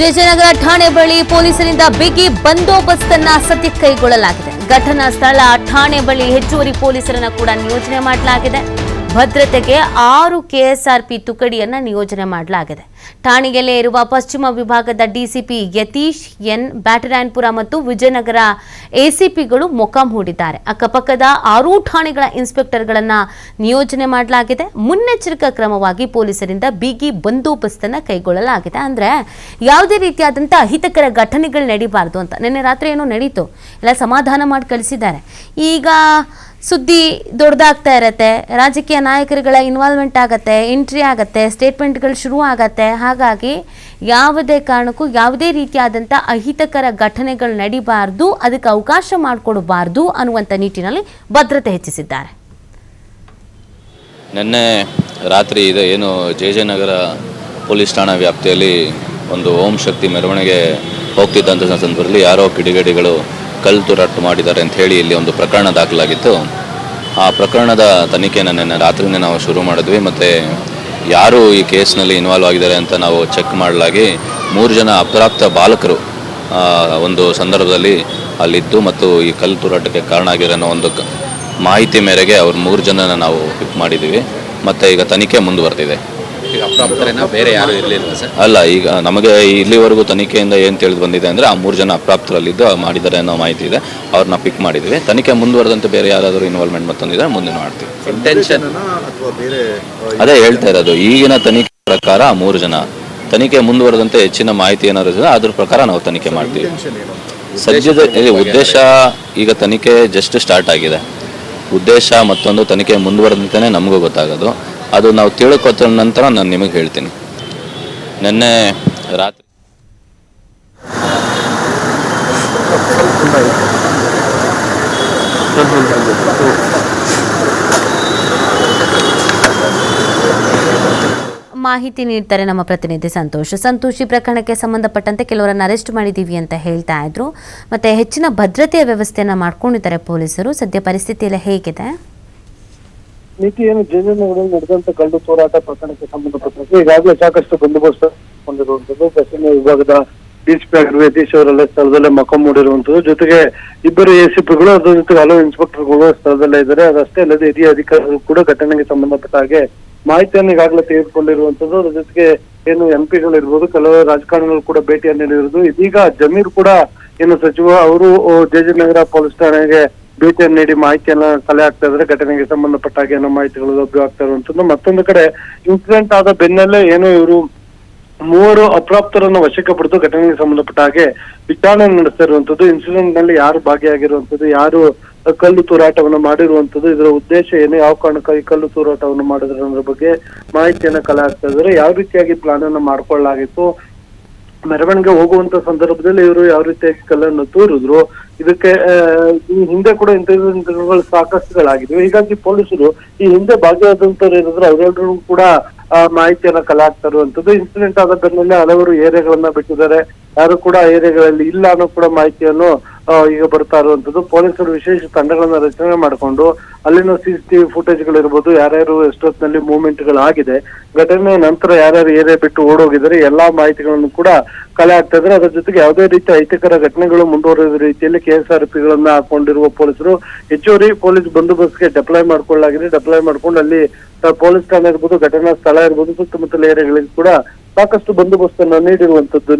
ಜಯಜಯನಗರ ಠಾಣೆ ಬಳಿ ಪೊಲೀಸರಿಂದ ಬಿಗಿ ಬಂದೋಬಸ್ತ್ ಅನ್ನ ಸದ್ಯಕ್ಕೆ ಕೈಗೊಳ್ಳಲಾಗಿದೆ. ಘಟನಾ ಸ್ಥಳ ಠಾಣೆ ಬಳಿ ಹೆಚ್ಚುವರಿ ಪೊಲೀಸರನ್ನ ಕೂಡ ನಿಯೋಜನೆ ಮಾಡಲಾಗಿದೆ. ಭದ್ರತೆಗೆ ಆರು ಕೆಎಸ್ಆರ್ಪಿ ತುಕಡಿಯನ್ನು ನಿಯೋಜನೆ ಮಾಡಲಾಗಿದೆ. ಠಾಣೆಯಲ್ಲೇ ಇರುವ ಪಶ್ಚಿಮ ವಿಭಾಗದ ಡಿಸಿಪಿ ಯತೀಶ್, ಎನ್ ಬ್ಯಾಟರಾಯನ್ಪುರ ಮತ್ತು ವಿಜಯನಗರ ಎಸಿಪಿಗಳು ಮೊಕ್ಕಾಂ ಹೂಡಿದ್ದಾರೆ ಅಕ್ಕಪಕ್ಕದ ಆರೂ ಠಾಣೆಗಳ ಇನ್ಸ್ಪೆಕ್ಟರ್ಗಳನ್ನು ನಿಯೋಜನೆ ಮಾಡಲಾಗಿದೆ. ಮುನ್ನೆಚ್ಚರಿಕಾ ಕ್ರಮವಾಗಿ ಪೊಲೀಸರಿಂದ ಬಿಗಿ ಬಂದೋಬಸ್ತನ್ನು ಕೈಗೊಳ್ಳಲಾಗಿದೆ. ಅಂದ್ರೆ ಯಾವುದೇ ರೀತಿಯಾದಂಥ ಅಹಿತಕರ ಘಟನೆಗಳು ನಡೀಬಾರ್ದು ಅಂತ. ನಿನ್ನೆ ರಾತ್ರಿ ಏನೋ ನಡೀತು. ಎಲ್ಲ ಸಮಾಧಾನ ಮಾಡಿ ಕಳಿಸಿದ್ದಾರೆ. ಈಗ ಸುದ್ದಿ ದೊಡ್ಡದಾಗ್ತಾ ಇರತ್ತೆ. ರಾಜಕೀಯ ನಾಯಕರುಗಳ ಇನ್ವಾಲ್ವ್ಮೆಂಟ್ ಆಗತ್ತೆ ಎಂಟ್ರಿ ಆಗತ್ತೆ ಸ್ಟೇಟ್ಮೆಂಟ್ಗಳು ಶುರು ಆಗತ್ತೆ. ಹಾಗಾಗಿ ಯಾವುದೇ ಕಾರಣಕ್ಕೂ ಯಾವುದೇ ರೀತಿಯಾದಂಥ ಅಹಿತಕರ ಘಟನೆಗಳು ನಡಿಬಾರ್ದು, ಅದಕ್ಕೆ ಅವಕಾಶ ಮಾಡಿಕೊಡಬಾರ್ದು ಅನ್ನುವಂಥ ನಿಟ್ಟಿನಲ್ಲಿ ಭದ್ರತೆ ಹೆಚ್ಚಿಸಿದ್ದಾರೆ. ನಿನ್ನೆ ರಾತ್ರಿ ಇದೆ ಏನು ಜೆ ಜೆ ನಗರ ಪೊಲೀಸ್ ಠಾಣಾ ವ್ಯಾಪ್ತಿಯಲ್ಲಿ ಒಂದು ಓಂ ಶಕ್ತಿ ಮೆರವಣಿಗೆ ಹೋಗ್ತಿದ್ದಂಥ ಸಂದರ್ಭದಲ್ಲಿ ಯಾರೋ ಕಿಡಿಗೇಡಿಗಳು ಕಲ್ಲು ತೂರಾಟ ಮಾಡಿದ್ದಾರೆ ಅಂತ ಹೇಳಿ ಇಲ್ಲಿ ಒಂದು ಪ್ರಕರಣ ದಾಖಲಾಗಿತ್ತು. ಆ ಪ್ರಕರಣದ ತನಿಖೆನ ನಿನ್ನೆ ರಾತ್ರಿನೇ ನಾವು ಶುರು ಮಾಡಿದ್ವಿ. ಮತ್ತು ಯಾರು ಈ ಕೇಸ್ನಲ್ಲಿ ಇನ್ವಾಲ್ವ್ ಆಗಿದ್ದಾರೆ ಅಂತ ನಾವು ಚೆಕ್ ಮಾಡಲಾಗಿ ಮೂರು ಜನ ಅಪ್ರಾಪ್ತ ಬಾಲಕರು ಒಂದು ಸಂದರ್ಭದಲ್ಲಿ ಅಲ್ಲಿದ್ದು ಮತ್ತು ಈ ಕಲ್ಲು ತುರಾಟಕ್ಕೆ ಕಾರಣ ಆಗಿರೋ ಒಂದು ಮಾಹಿತಿ ಮೇರೆಗೆ ಅವ್ರು ಮೂರು ಜನನ ನಾವು ಪಿಕ್ ಮಾಡಿದ್ದೀವಿ. ಮತ್ತು ಈಗ ತನಿಖೆ ಮುಂದುವರೆದಿದೆ. ಅಪ್ರಾಪ್ತರೇನ? ಬೇರೆ ಯಾರು ಇರಲಿಲ್ಲ ಸರ್? ಅಲ್ಲ ಈಗ ನಮಗೆ ಇಲ್ಲಿವರೆಗೂ ತನಿಖೆಯಿಂದ ಏನು ತಿಳಿದು ಬಂದಿದೆ ಅಂದರೆ ಆ ಮೂರು ಜನ ಅಪ್ರಾಪ್ತರಲ್ಲಿದ್ದು ಮಾಡಿದ್ದಾರೆ ಅನ್ನೋ ಮಾಹಿತಿ ಇದೆ. ಅವ್ರನ್ನ ಪಿಕ್ ಮಾಡಿದ್ದೀವಿ. ತನಿಖೆ ಮುಂದುವರೆದಂತೆ ಬೇರೆ ಯಾರಾದರೂ ಇನ್ವಾಲ್ವ್ಮೆಂಟ್ ಮತ್ತೊಂದಿದ್ರೆ ಮುಂದೆ ಮಾಡ್ತೀವಿ. ಇಂಟೆನ್ಷನ್ ಅಥವಾ ಬೇರೆ ಅದೇ ಹೇಳ್ತಾ ಇರೋದು ಈಗಿನ ತನಿಖೆ ಪ್ರಕಾರ ಆ ಮೂರು ಜನ. ತನಿಖೆ ಮುಂದುವರೆದಂತೆ ಹೆಚ್ಚಿನ ಮಾಹಿತಿ ಏನಾದ್ರು ಇದೆ ಅದ್ರ ಪ್ರಕಾರ ನಾವು ತನಿಖೆ ಮಾಡ್ತೀವಿ. ಸದ್ಯದ ಉದ್ದೇಶ ಈಗ ತನಿಖೆ ಜಸ್ಟ್ ಸ್ಟಾರ್ಟ್ ಆಗಿದೆ. ಉದ್ದೇಶ ಮತ್ತೊಂದು ತನಿಖೆ ಮುಂದುವರೆದಂತೆಯೇ ನಮಗೂ ಗೊತ್ತಾಗೋದು. ಅದು ನಾವು ತಿಳ್ಕೊತ ನಂತರ ನಾನು ನಿಮಗೆ ಹೇಳ್ತೀನಿ. ನಿನ್ನೆ ರಾತ್ರಿ ಮಾಹಿತಿ ನೀಡ್ತಾರೆ ನಮ್ಮ ಪ್ರತಿನಿಧಿ ಸಂತೋಷ್. ಸಂತೋಷ್ ಪ್ರಕರಣಕ್ಕೆ ಸಂಬಂಧಪಟ್ಟಂತೆ ಕೆಲವರನ್ನು ಅರೆಸ್ಟ್ ಮಾಡಿದ್ದೀವಿ ಅಂತ ಹೇಳ್ತಾ ಇದ್ರು. ಮತ್ತೆ ಹೆಚ್ಚಿನ ಭದ್ರತೆಯ ವ್ಯವಸ್ಥೆಯನ್ನು ಮಾಡ್ಕೊಂಡಿದ್ದಾರೆ ಪೊಲೀಸರು. ಸದ್ಯ ಪರಿಸ್ಥಿತಿ ಎಲ್ಲ ಹೇಗಿದೆ? ನೀತಿ ಏನು ಜಯನಗರದಲ್ಲಿ ನಡೆದಂತ ಕಳ್ಳು ತೋರಾಟ ಪ್ರಕರಣಕ್ಕೆ ಸಂಬಂಧಪಟ್ಟಂತೆ ಈಗಾಗಲೇ ಸಾಕಷ್ಟು ಬಂದೋಬಸ್ತ್ ಹೊಂದಿರುವಂತದ್ದು ಪಶ್ಚಿಮ ವಿಭಾಗದ ಡಿಸಿಪಿ ಯತೀಶ್ ಅವರೆಲ್ಲ ಸ್ಥಳದಲ್ಲೇ ಮಕ ಮೂಡಿರುವಂತದ್ದು ಜೊತೆಗೆ ಇಬ್ಬರು ಎಸಿಪಿಗಳು ಅದ್ರ ಜೊತೆಗೆ ಹಲವು ಇನ್ಸ್ಪೆಕ್ಟರ್ಗಳು ಸ್ಥಳದಲ್ಲೇ ಇದ್ದಾರೆ. ಅದಷ್ಟೇ ಅಲ್ಲದೆ ಹಿರಿಯ ಅಧಿಕಾರಿಗಳು ಕೂಡ ಘಟನೆಗೆ ಸಂಬಂಧಪಟ್ಟ ಹಾಗೆ ಮಾಹಿತಿಯನ್ನು ಈಗಾಗಲೇ ತೆಗೆದುಕೊಂಡಿರುವಂತದ್ದು ಅದ್ರ ಜೊತೆಗೆ ಏನು ಎಂ ಪಿಗಳು ಇರ್ಬೋದು, ಕೆಲವು ರಾಜಕಾರಣಿಗಳು ಕೂಡ ಭೇಟಿಯನ್ನು ನೀಡಿರುವುದು. ಇದೀಗ ಜಮೀರ್ ಕೂಡ ಏನು ಸಚಿವ, ಅವರು ಜಯಜನಗರ ಪೊಲೀಸ್ ಠಾಣೆಗೆ ಭೇಟಿಯನ್ನು ನೀಡಿ ಮಾಹಿತಿಯನ್ನ ಕಲೆ ಆಗ್ತಾ ಇದ್ರೆ ಘಟನೆಗೆ ಸಂಬಂಧಪಟ್ಟ ಹಾಗೆ ಏನೋ ಮಾಹಿತಿಗಳು ಲಭ್ಯ ಆಗ್ತಾ ಇರುವಂತದ್ದು ಮತ್ತೊಂದು ಕಡೆ ಇನ್ಸಿಡೆಂಟ್ ಆದ ಬೆನ್ನಲ್ಲೇ ಏನು ಇವರು ಮೂವರು ಅಪ್ರಾಪ್ತರನ್ನು ವಶಕ್ಕೆ ಪಡೆದು ಘಟನೆಗೆ ಸಂಬಂಧಪಟ್ಟ ಹಾಗೆ ವಿಚಾರಣೆ ನಡೆಸ್ತಾ ಇರುವಂತದ್ದು ಇನ್ಸಿಡೆಂಟ್ನಲ್ಲಿ ಯಾರು ಭಾಗಿಯಾಗಿರುವಂತದ್ದು ಯಾರು ಕಲ್ಲು ತೂರಾಟವನ್ನು ಮಾಡಿರುವಂತದ್ದು ಇದರ ಉದ್ದೇಶ ಏನು, ಯಾವ ಕಾರಣಕ್ಕಾಗಿ ಕಲ್ಲು ತೂರಾಟವನ್ನು ಮಾಡಿದ್ರು ಬಗ್ಗೆ ಮಾಹಿತಿಯನ್ನ ಕಲೆ ಆಗ್ತಾ ಇದ್ದಾರೆ. ಯಾವ ರೀತಿಯಾಗಿ ಪ್ಲಾನ್ ಅನ್ನು ಮಾಡ್ಕೊಳ್ಳಲಾಗಿತ್ತು? ಮೆರವಣಿಗೆ ಹೋಗುವಂತ ಸಂದರ್ಭದಲ್ಲಿ ಇವರು ಯಾವ ರೀತಿಯಾಗಿ ಕಲ್ಲನ್ನು ತೋರಿದ್ರು, ಇದಕ್ಕೆ ಈ ಹಿಂದೆ ಕೂಡ ಇಂಥಗಳು ಸಾಕಷ್ಟುಗಳಾಗಿದ್ವು. ಹೀಗಾಗಿ ಪೊಲೀಸರು ಈ ಹಿಂದೆ ಭಾಗಿಯಾದಂತವ್ರು ಏನಿದ್ರು ಅವರೆಲ್ಲರೂ ಕೂಡ ಮಾಹಿತಿಯನ್ನ ಕಲೆ ಹಾಕ್ತಾ ಇರುವಂತದ್ದು. ಇನ್ಸಿಡೆಂಟ್ ಆದ ಬೆನ್ನಲ್ಲೇ ಹಲವರು ಏರಿಯಾಗಳನ್ನ ಬಿಟ್ಟಿದ್ದಾರೆ. ಯಾರು ಕೂಡ ಏರಿಯಾಗಳಲ್ಲಿ ಇಲ್ಲ ಅನ್ನೋ ಕೂಡ ಮಾಹಿತಿಯನ್ನು ಈಗ ಬರ್ತಾ ಇರುವಂತದ್ದು. ಪೊಲೀಸರು ವಿಶೇಷ ತಂಡಗಳನ್ನ ರಚನೆ ಮಾಡಿಕೊಂಡು ಅಲ್ಲಿನ ಸಿಸಿಟಿವಿ ಫುಟೇಜ್ ಗಳಿರ್ಬೋದು ಯಾರ್ಯಾರು ಎಷ್ಟೊತ್ತಿನಲ್ಲಿ ಮೂವ್ಮೆಂಟ್ ಗಳಾಗಿದೆ ಘಟನೆ ನಂತರ ಯಾರ್ಯಾರು ಏರಿಯಾ ಬಿಟ್ಟು ಓಡೋಗಿದ್ದಾರೆ, ಎಲ್ಲಾ ಮಾಹಿತಿಗಳನ್ನು ಕೂಡ ಕಲೆ ಆಗ್ತಾ ಇದ್ರೆ ಅದರ ಜೊತೆಗೆ ಯಾವುದೇ ರೀತಿಯ ಅಹಿತಕರ ಘಟನೆಗಳು ಮುಂದುವರೆದ ರೀತಿಯಲ್ಲಿ ಕೆಎಸ್ಆರ್ಪಿ ಗಳನ್ನ ಹಾಕೊಂಡಿರುವ ಪೊಲೀಸರು, ಹೆಚ್ಚುವರಿ ಪೊಲೀಸ್ ಬಂದೋಬಸ್ತ್ಗೆ ಡೆಪ್ಲಾಯ್ ಮಾಡ್ಕೊಳ್ಳಲಾಗಿದೆ. ಡೆಪ್ಲಾಯ್ ಮಾಡ್ಕೊಂಡು ಅಲ್ಲಿ ಪೊಲೀಸ್ ಠಾಣೆ ಇರ್ಬೋದು, ಘಟನಾ ಸ್ಥಳ ಇರ್ಬೋದು, ಸುತ್ತಮುತ್ತಲ ಏರಿಯಾಗಳಿಗೆ ಕೂಡ ಸಾಕಷ್ಟು ಬಂದೋಬಸ್ತನ್ನು ನೀಡಿರುವಂತದ್ದು.